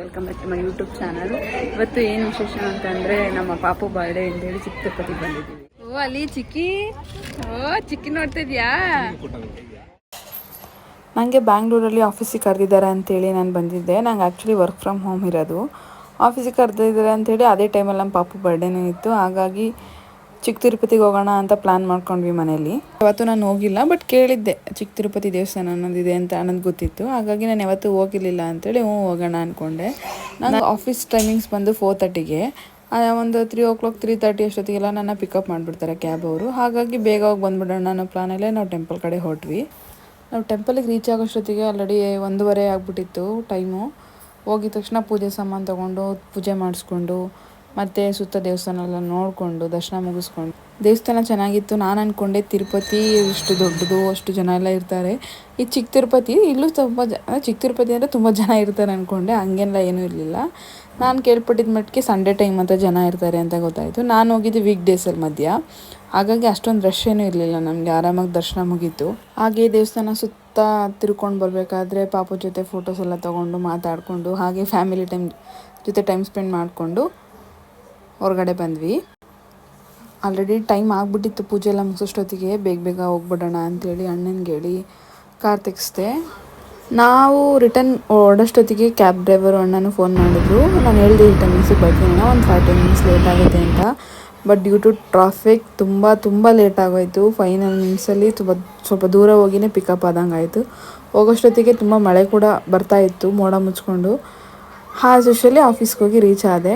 Welcome back to my YouTube channel. ಇವತ್ತು ಏನು ವಿಶೇಷ ಅಂತಂದರೆ ನಮ್ಮ ಪಾಪು ಬರ್ಡೇ ಅಂತೇಳಿ ಚಿಕ್ಕ ತಿರುಪತಿ ಬಂದಿದ್ದೀವಿ. ಓ, ಅಲ್ಲಿ ಚಿಕ್ಕಿ? ಓ, ಚಿಕ್ಕಿ ನೋಡ್ತಾ ಇದೆಯಾ? ನನಗೆ ಬ್ಯಾಂಗ್ಳೂರಲ್ಲಿ ಆಫೀಸಿಗೆ ಕರೆದಿದ್ದಾರೆ ಅಂತೇಳಿ ನಾನು ಬಂದಿದ್ದೆ. ನಂಗೆ ಆ್ಯಕ್ಚುಲಿ ವರ್ಕ್ ಫ್ರಮ್ ಹೋಮ್ ಇರೋದು. ಆಫೀಸಿಗೆ ಕರೆದಿದ್ದಾರೆ ಅಂತೇಳಿ ಅದೇ ಟೈಮಲ್ಲಿ ನಮ್ಮ ಪಾಪು ಬರ್ಡೇನೇ ಇತ್ತು. ಹಾಗಾಗಿ ಚಿಕ್ಕ ತಿರುಪತಿಗೆ ಹೋಗೋಣ ಅಂತ ಪ್ಲ್ಯಾನ್ ಮಾಡ್ಕೊಂಡ್ವಿ ಮನೇಲಿ ಅವತ್ತು ನಾನು ಹೋಗಿಲ್ಲ ಬಟ್ ಕೇಳಿದ್ದೆ, ಚಿಕ್ಕ ತಿರುಪತಿ ದೇವಸ್ಥಾನ ಅನ್ನೋದಿದೆ ಅಂತ ಅನ್ನೋದು ಗೊತ್ತಿತ್ತು. ಹಾಗಾಗಿ ನಾನು ಯಾವತ್ತೂ ಹೋಗಿರಲಿಲ್ಲ ಅಂತೇಳಿ ಹ್ಞೂ ಹೋಗೋಣ ಅಂದ್ಕೊಂಡೆ ನಾನು ಆಫೀಸ್ ಟೈಮಿಂಗ್ಸ್ ಬಂದು ಫೋರ್ ತರ್ಟಿಗೆ ಒಂದು three o'clock three thirty ಅಷ್ಟೊತ್ತಿಗೆಲ್ಲ ನನ್ನ ಪಿಕಪ್ ಮಾಡಿಬಿಡ್ತಾರೆ ಕ್ಯಾಬ್ ಅವರು. ಹಾಗಾಗಿ ಬೇಗ ಹೋಗಿ ಬಂದುಬಿಡೋಣ ಅನ್ನೋ ಪ್ಲಾನಲ್ಲೇ ನಾವು ಟೆಂಪಲ್ ಕಡೆ ಹೊರಟ್ವಿ ನಾವು ಟೆಂಪಲಿಗೆ ರೀಚ್ ಆಗೋಷ್ಟೊತ್ತಿಗೆ ಆಲ್ರೆಡಿ ಒಂದೂವರೆ ಆಗಿಬಿಟ್ಟಿತ್ತು ಟೈಮು ಹೋಗಿದ ತಕ್ಷಣ ಪೂಜೆ ಸಾಮಾನು ತೊಗೊಂಡು, ಪೂಜೆ ಮಾಡಿಸ್ಕೊಂಡು ಮತ್ತು ಸುತ್ತ ದೇವಸ್ಥಾನ ಎಲ್ಲ ನೋಡಿಕೊಂಡು, ದರ್ಶನ ಮುಗಿಸ್ಕೊಂಡು. ದೇವಸ್ಥಾನ ಚೆನ್ನಾಗಿತ್ತು. ನಾನು ಅಂದ್ಕೊಂಡೆ ತಿರುಪತಿ ಇಷ್ಟು ದೊಡ್ಡದು, ಅಷ್ಟು ಜನ ಎಲ್ಲ ಇರ್ತಾರೆ. ಈ ಚಿಕ್ಕ ತಿರುಪತಿ, ಇಲ್ಲೂ ತುಂಬ ಜನ ಚಿಕ್ಕ ತಿರುಪತಿ ಅಂದರೆ ತುಂಬ ಜನ ಇರ್ತಾರೆ ಅಂದ್ಕೊಂಡೆ ಹಂಗೆಲ್ಲ ಏನೂ ಇರಲಿಲ್ಲ. ನಾನು ಕೇಳ್ಪಟ್ಟಿದ್ದ ಮಟ್ಟಿಗೆ ಸಂಡೇ ಟೈಮ್ ಅಂತ ಜನ ಇರ್ತಾರೆ ಅಂತ ಗೊತ್ತಾಯಿತು. ನಾನು ಹೋಗಿದ್ದು ವೀಕ್ ಡೇಸಲ್ಲಿ ಮಧ್ಯ. ಹಾಗಾಗಿ ಅಷ್ಟೊಂದು ರಶ್ ಏನೂ ಇರಲಿಲ್ಲ ನಮಗೆ. ಆರಾಮಾಗಿ ದರ್ಶನ ಮುಗೀತು. ಹಾಗೆ ದೇವಸ್ಥಾನ ಸುತ್ತ ತಿರ್ಕೊಂಡು ಬರಬೇಕಾದ್ರೆ ಪಾಪು ಜೊತೆ ಫೋಟೋಸ್ ಎಲ್ಲ ತೊಗೊಂಡು ಮಾತಾಡಿಕೊಂಡು, ಹಾಗೆ ಫ್ಯಾಮಿಲಿ ಟೈಮ್ ಜೊತೆ ಟೈಮ್ ಸ್ಪೆಂಡ್ ಮಾಡಿಕೊಂಡು ಹೊರಗಡೆ ಬಂದ್ವಿ. ಆಲ್ರೆಡಿ ಟೈಮ್ ಆಗಿಬಿಟ್ಟಿತ್ತು ಪೂಜೆ ಎಲ್ಲ ಮುಗಿಸೋಷ್ಟೊತ್ತಿಗೆ. ಬೇಗ ಬೇಗ ಹೋಗ್ಬಿಡೋಣ ಅಂತೇಳಿ ಅಣ್ಣನಿಗೆ ಹೇಳಿ ಕಾರ್ ತೆಗೆಸ್ದೆ. ನಾವು ರಿಟರ್ನ್ ಓಡೋಷ್ಟೊತ್ತಿಗೆ ಕ್ಯಾಬ್ ಡ್ರೈವರು ಅಣ್ಣನೂ ಫೋನ್ ಮಾಡಿದ್ರು. ನಾನು ಹೇಳಿದೆ ಈ ಟೈಮಿಂಗ್ಸಿಗೆ ಬರ್ತೀನಿ ಅಣ್ಣ ಒಂದು ಫೈವ್ ಟೆನ್ ಮಿನಿಟ್ಸ್ ಲೇಟ್ ಆಗುತ್ತೆ ಅಂತ. ಬಟ್ ಡ್ಯೂ ಟು ಟ್ರಾಫಿಕ್ ತುಂಬ ತುಂಬ ಲೇಟ್ ಆಗೋಯಿತು. ಫೈನಲ್ ಮಿನಿಟ್ಸಲ್ಲಿ ತುಂಬ, ಸ್ವಲ್ಪ ದೂರ ಹೋಗಿನೇ ಪಿಕಪ್ ಆದಂಗೆ ಆಯಿತು. ಹೋಗೋಷ್ಟೊತ್ತಿಗೆ ತುಂಬ ಮಳೆ ಕೂಡ ಬರ್ತಾ ಇತ್ತು, ಮೋಡ ಮುಚ್ಕೊಂಡು. ಹಾಸ್ ಯೂಶಲಿ ಆಫೀಸ್ಗೆ ಹೋಗಿ ರೀಚ್ ಆದೆ.